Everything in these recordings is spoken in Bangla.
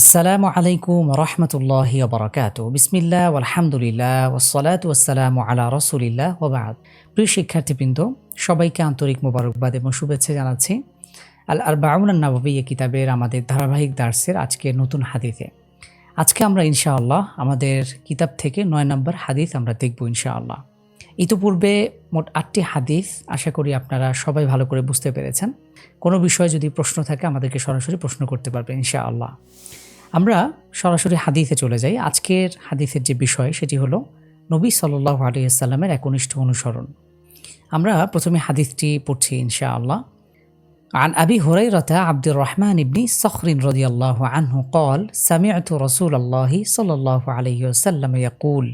আসসালামু আলাইকুম রহমতুল্লাহ বরকাত বিসমিল্লা আলহামদুলিল্লাহ ওসলাত ওসালাম আলা রসুলিল্লাহ ওবাদ প্রিয় শিক্ষার্থীবৃন্দ, সবাইকে আন্তরিক মোবারকবাদ এবং শুভেচ্ছা জানাচ্ছি আল আর বাউন নববিয়া কিতাবের আমাদের ধারাবাহিক দার্সের আজকের নতুন হাদিতে আজকে আমরা ইনশাআল্লাহ আমাদের কিতাব থেকে নয় নম্বর হাদিস আমরা দেখব ইনশাআল্লাহ। ইতিপূর্বে মোট আটটি হাদিস আশা করি আপনারা সবাই ভালো করে বুঝতে পেরেছেন কোনো বিষয়ে যদি প্রশ্ন থাকে আমাদেরকে সরাসরি প্রশ্ন করতে পারবেন ইনশাআল্লাহ আমরা সরাসরি হাদিসে চলে যাই আজকের হাদিসের যে বিষয় সেটি হলো নবী সাল্লাহ আলিয়াল্লামের একনিষ্ঠ অনুসরণ আমরা প্রথমে হাদিসটি পড়ছি ইনশাআল্লাহ عن أبي هريرة عبد الرحمن بن صخر رضي الله عنه قال سمعت رسول الله صلى الله عليه وسلم يقول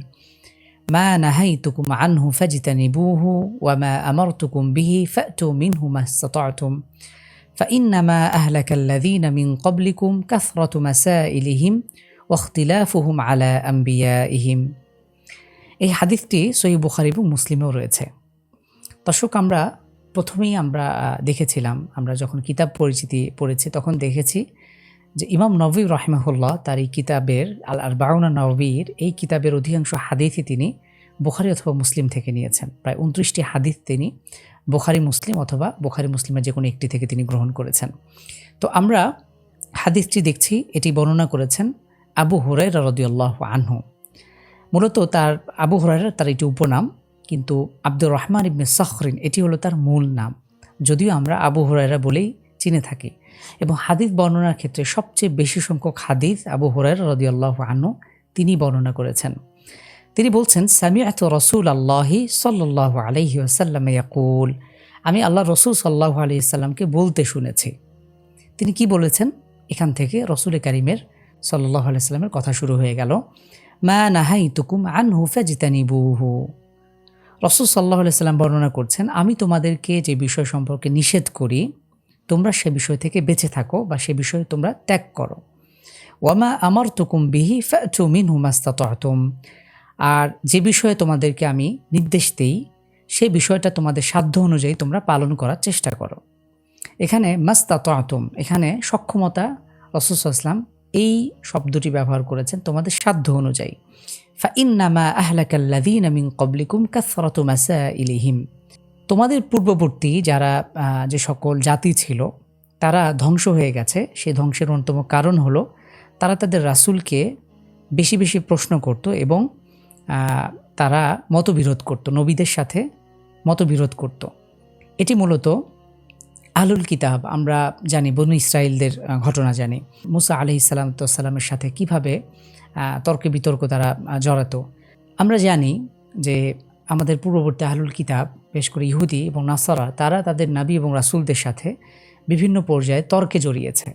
ما نهيتكم عنه فاجتنبوه وما أمرتكم به فأتوا منه ما استطعتم فإنما أهلك الذين من قبلكم كثرة مسائلهم واختلافهم على أنبيائهم এই হাদিসটি সহি বুখারি এবং মুসলিমেও রয়েছে দর্শক আমরা প্রথমেই আমরা দেখেছিলাম আমরা যখন কিতাব পরিচিতি পড়েছি তখন দেখেছি যে ইমাম নবী রহমাহুল্লাহ তার এই কিতাবের আল আর বাউনা নবীর এই কিতাবের অধিকাংশ হাদিসই তিনি বোখারি অথবা মুসলিম থেকে নিয়েছেন। প্রায় উনত্রিশটি হাদিস তিনি বোখারি মুসলিম অথবা বোখারি মুসলিমের যে কোনো একটি থেকে তিনি গ্রহণ করেছেন। তো আমরা হাদিসটি দেখছি, এটি বর্ণনা করেছেন আবু হুরাইরা রদিউল্লাহ আনহু। মূলত তার, আবু হুরাইরা তার এটি উপনাম, কিন্তু আব্দুর রহমান ইবনে সখরিন এটি হলো তার মূল নাম। যদিও আমরা আবু হুরাইরা বলেই চিনে থাকি। এবং হাদিস বর্ণনার ক্ষেত্রে সবচেয়ে বেশি সংখ্যক হাদিস আবু হুরাইরা রদিউল্লাহ আনহু তিনি বর্ণনা করেছেন। তিনি বলছেন সামি সামিয়াত রসুল আল্লাহি সাল্লাহ আলহি আসাল্লাম ইয়াকুল। আমি আল্লাহ রসুল সাল্লাহ আলি সাল্লামকে বলতে শুনেছি। তিনি কি বলেছেন? এখান থেকে রসুল করিমের সাল্লাহ আলাইস্লামের কথা শুরু হয়ে গেল। মা নাহাই তুকুম আন হুফা জিতানি বুহু রসুল সাল্লাহ আলাইসাল্লাম বর্ণনা করছেন, আমি তোমাদেরকে যে বিষয় সম্পর্কে নিষেধ করি তোমরা সে বিষয় থেকে বেঁচে থাকো বা সে বিষয়ে তোমরা ত্যাগ করো। ওয়ামা আমার তুকুম বিহি ফ্যাচুমিন হুমাস্তা তহতুম আর যে বিষয়ে তোমাদেরকে আমি নির্দেশ দিই সেই বিষয়টা তোমাদের সাধ্য অনুযায়ী তোমরা পালন করার চেষ্টা করো। এখানে মাস্তা আতম এখানে সক্ষমতা রসুসাল্লাম এই শব্দটি ব্যবহার করেছেন তোমাদের সাধ্য অনুযায়ী। ফা ইন্নামা আহলাকাল্লাদিন মিন কবলিকুম কাসরত মাসা ইলিহিম তোমাদের পূর্ববর্তী যারা যে সকল জাতি ছিল, তারা ধ্বংস হয়ে গেছে। সেই ধ্বংসের অন্যতম কারণ হলো, তারা তাদের রাসুলকে বেশি বেশি প্রশ্ন করত এবং তারা মতবিরোধ করত, নবীদের সাথে মতবিরোধ করত। এটি মূলত আলুল কিতাব, আমরা জানি, বনু ইসরায়েলদের ঘটনা জানি। মুসা আলি সাল্লামের সাথে কীভাবে তর্কে বিতর্ক তারা জড়াতো। আমরা জানি যে আমাদের পূর্ববর্তী আহলুল কিতাব, বেশ করে ইহুদি এবং নাসারা, তারা তাদের নাবি এবং রাসুলদের সাথে বিভিন্ন পর্যায়ে তর্কে জড়িয়েছে।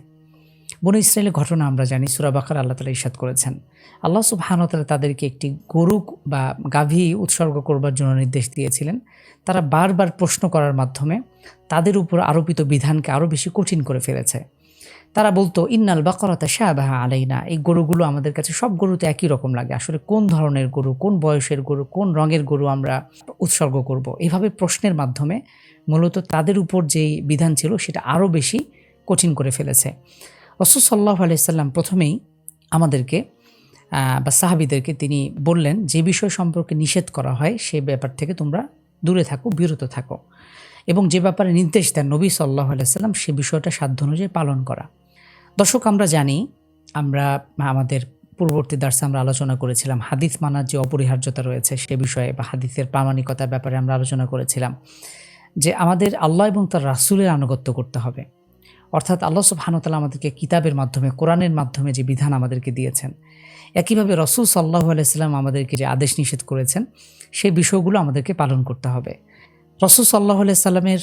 বন ইসরায়েলের ঘটনা আমরা জানি সুরাবাকার আল্লাহ তালা ইসাদ করেছেন। আল্লাহ সুবাহানতালা তাদেরকে একটি গরু বা গাভী উৎসর্গ করবার জন্য নির্দেশ দিয়েছিলেন। তারা বারবার প্রশ্ন করার মাধ্যমে তাদের উপর আরোপিত বিধানকে আরও বেশি কঠিন করে ফেলেছে। তারা বলতো, ইন্নাল বাকরাতা শাহবাহা আলাইনা। এই গরুগুলো আমাদের কাছে সব গরুতে একই রকম লাগে। আসলে কোন ধরনের গরু, কোন বয়সের গরু, কোন রঙের গরু আমরা উৎসর্গ করব। এভাবে প্রশ্নের মাধ্যমে মূলত তাদের উপর যেই বিধান ছিল সেটা আরও বেশি কঠিন করে ফেলেছে। রসুল সাল্লাহ আলাইসাল্লাম প্রথমেই আমাদেরকে বা সাহাবিদেরকে তিনি বললেন, যে বিষয় সম্পর্কে নিষেধ করা হয় সে ব্যাপার থেকে তোমরা দূরে থাকো, বিরত থাকো। এবং যে ব্যাপারে নির্দেশ দেন নবী সাল্লাহ আলাইসাল্লাম সে বিষয়টা সাধ্য অনুযায়ী পালন করা। দর্শক, আমরা জানি, আমরা আমাদের পূর্ববর্তী দার্সে আমরা আলোচনা করেছিলাম, হাদিস মানার যে অপরিহার্যতা রয়েছে সে বিষয়ে বা হাদিসের প্রামাণিকতার ব্যাপারে আমরা আলোচনা করেছিলাম, যে আমাদের আল্লাহ এবং তার রাসুলের আনুগত্য করতে হবে। অর্থাৎ আল্লাহ সুবহানতালা আমাদেরকে কিতাবের মাধ্যমে, কোরআনের মাধ্যমে যে বিধান আমাদেরকে দিয়েছেন, একইভাবে রসুল সাল্লাহ আলাইসাল্লাম আমাদেরকে যে আদেশ নিষেধ করেছেন, সেই বিষয়গুলো আমাদেরকে পালন করতে হবে। রসুল সাল্লাহ সাল্লামের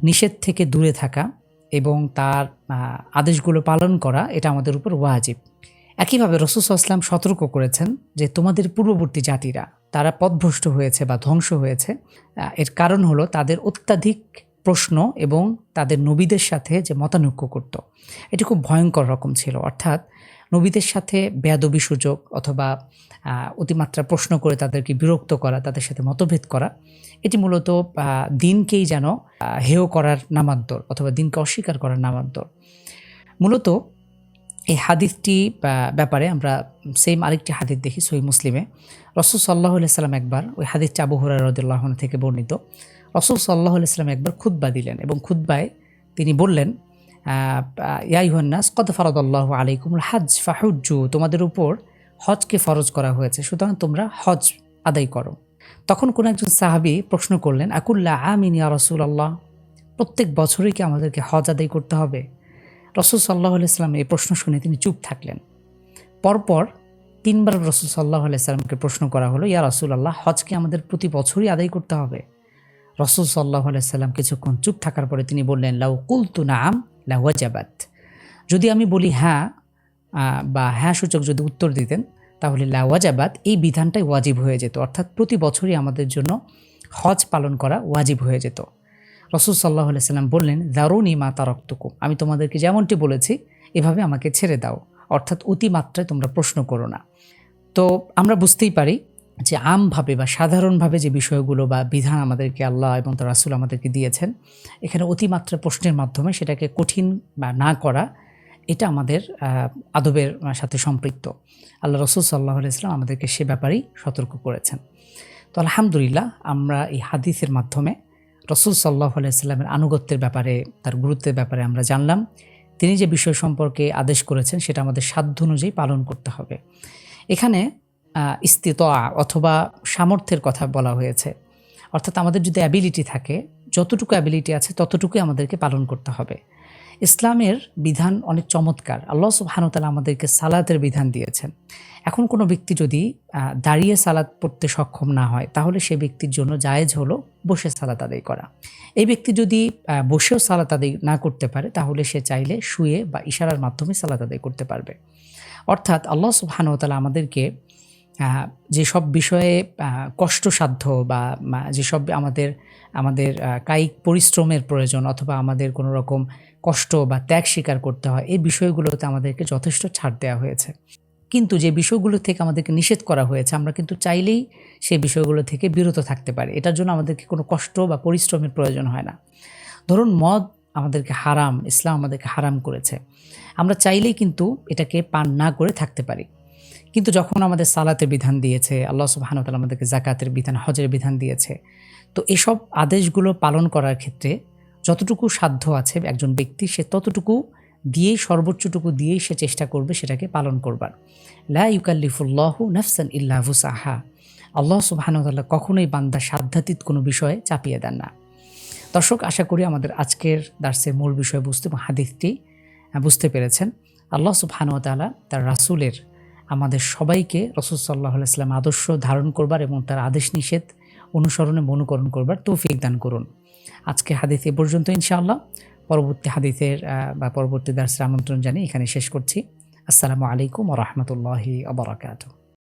নিষেধ থেকে দূরে থাকা এবং তার আদেশগুলো পালন করা, এটা আমাদের উপর ওয়াজিব। একইভাবে রসুল সাল্লাম সতর্ক করেছেন যে তোমাদের পূর্ববর্তী জাতিরা, তারা পথভ্রষ্ট হয়েছে বা ধ্বংস হয়েছে এর কারণ হলো তাদের অত্যাধিক প্রশ্ন এবং তাদের নবীদের সাথে যে মতানৈক্য করত। এটি খুব ভয়ঙ্কর রকম ছিল। অর্থাৎ নবীদের সাথে বেয়াদবি সুযোগ অথবা অতিমাত্রা প্রশ্ন করে তাদেরকে বিরক্ত করা, তাদের সাথে মতভেদ করা, এটি মূলত দিনকেই যেন হেয় করার নামান্তর অথবা দিনকে অস্বীকার করার নামান্তর। মূলত এই হাদিসটি ব্যাপারে আমরা সেম আরেকটি হাদিস দেখি সই মুসলিমে। রসুল সাল্লাহ সাল্লাম একবার, ওই হাদিসটি আবু হুরার রদুল্লাহ থেকে বর্ণিত, রসুল সাল্লাহ সাল্লাম একবার খুদ্া দিলেন এবং খুদ্বায় তিনি বললেন ইয়াইহান্নাস কত ফরদ আল্লাহ আলাইকুম হাজ ফাহুজ্জু তোমাদের উপর হজকে ফরজ করা হয়েছে, সুতরাং তোমরা হজ আদায় করো। তখন কোন একজন সাহাবি প্রশ্ন করলেন, আকুল্লা আমিন ইয়া রসুল আল্লাহ প্রত্যেক বছরই কি আমাদেরকে হজ আদায় করতে হবে? রসুল সাল্লাহ আলাইসাল্লাম এই প্রশ্ন শুনে তিনি চুপ থাকলেন। পরপর তিনবার রসুল সাল্লাহ আলাইসাল্লামকে প্রশ্ন করা হলো, ইয়া রসুল আল্লাহ হজকে আমাদের প্রতি বছরই আদায় করতে হবে? রসুল সাল্লাহ আলাইসাল্লাম কিছুক্ষণ চুপ থাকার পরে তিনি বললেন, লাউ কুলতু নাম লাওয়াজাবাদ যদি আমি বলি হ্যাঁ বা হ্যাঁ সূচক যদি উত্তর দিতেন, তাহলে লাওয়াজাবাদ এই বিধানটাই ওয়াজিব হয়ে যেত। অর্থাৎ প্রতি বছরই আমাদের জন্য হজ পালন করা ওয়াজিব হয়ে যেত। রসুল সাল্লাহ সাল্লাম বললেন, দারুনি মা তারক্তকুম। আমি তোমাদেরকে যেমনটি বলেছি, এভাবে আমাকে ছেড়ে দাও। অর্থাৎ অতিমাত্রায় তোমরা প্রশ্ন করো না। তো আমরা বুঝতেই পারি যে আমভাবে বা সাধারণভাবে যে বিষয়গুলো বা বিধান আমাদেরকে আল্লাহ এবং তার রাসুল আমাদেরকে দিয়েছেন, এখানে অতিমাত্রা প্রশ্নের মাধ্যমে সেটাকে কঠিন বা না করা, এটা আমাদের আদবের সাথে সম্পৃক্ত। আল্লাহ রসুল সাল্লাহ ইসলাম আমাদেরকে সে ব্যাপারেই সতর্ক করেছেন। তো আলহামদুলিল্লাহ, আমরা এই হাদিসের মাধ্যমে রসুল সাল্লাহ আলাইস্লামের আনুগত্যের ব্যাপারে, তার গুরুত্বের ব্যাপারে আমরা জানলাম। তিনি যে বিষয় সম্পর্কে আদেশ করেছেন, সেটা আমাদের সাধ্য অনুযায়ী পালন করতে হবে। এখানে স্থিত অথবা সামর্থ্যের কথা বলা হয়েছে। অর্থাৎ আমাদের যদি অ্যাবিলিটি থাকে, যতটুকু অ্যাবিলিটি আছে, ততটুকুই আমাদেরকে পালন করতে হবে। ইসলামের বিধান অনেক চমৎকার। আল্লাহ সুবাহানুতালা আমাদেরকে সালাতের বিধান দিয়েছেন। এখন কোনো ব্যক্তি যদি দাঁড়িয়ে সালাত পড়তে সক্ষম না হয়, তাহলে সে ব্যক্তির জন্য জায়েজ হলো বসে সালাত আদায় করা। এই ব্যক্তি যদি বসেও সালাত আদায় না করতে পারে, তাহলে সে চাইলে শুয়ে বা ইশারার মাধ্যমে সালাত আদায় করতে পারবে। অর্থাৎ আল্লাহ সুবাহানুতালা আমাদেরকে যেসব বিষয়ে কষ্টসাধ্য বা যেসব আমাদের আমাদের কায়িক পরিশ্রমের প্রয়োজন অথবা আমাদের কোনো রকম কষ্ট বা ত্যাগ স্বীকার করতে হয়, এই বিষয়গুলোতে আমাদেরকে যথেষ্ট ছাড় দেওয়া হয়েছে। কিন্তু যে বিষয়গুলো থেকে আমাদেরকে নিষেধ করা হয়েছে, আমরা কিন্তু চাইলেই সেই বিষয়গুলো থেকে বিরত থাকতে পারি। এটার জন্য আমাদেরকে কোনো কষ্ট বা পরিশ্রমের প্রয়োজন হয় না। ধরুন, মদ আমাদেরকে হারাম, ইসলাম আমাদেরকে হারাম করেছে। আমরা চাইলেই কিন্তু এটাকে পান না করে থাকতে পারি। কিন্তু যখন আমাদের সালাতের বিধান দিয়েছে, আল্লাহ সুবাহানুতাল আমাদেরকে জাকাতের বিধান, হজের বিধান দিয়েছে, তো এসব আদেশগুলো পালন করার ক্ষেত্রে যতটুকু সাধ্য আছে একজন ব্যক্তি, সে ততটুকু দিয়েই, সর্বোচ্চটুকু দিয়েই সে চেষ্টা করবে সেটাকে পালন করবার। লা ইউকাল্লিফুল্লাহ নাফসান ইল্লাহু সাহা আল্লাহ সুবাহানুতাল্লাহ কখনোই বান্দা সাধ্যাতীত কোনো বিষয়ে চাপিয়ে দেন না। দর্শক, আশা করি আমাদের আজকের দার্সের মূল বিষয় বুঝতে এবং হাদিসটি বুঝতে পেরেছেন। আল্লাহ সুবহানুতালা তার রাসুলের আমাদের সবাইকে রসদ সাল্লাহ ইসলাম আদর্শ ধারণ করবার এবং তার আদেশ নিষেধ অনুসরণে মনুকরণ করবার তৌফিক দান করুন। আজকে হাদিস এ পর্যন্ত ইনশাআল্লাহ। পরবর্তী হাদিসের বা পরবর্তী দার্সের আমন্ত্রণ জানিয়ে এখানে শেষ করছি। আসসালামু আলাইকুম রহমতুল্লাহি আবরাকাতু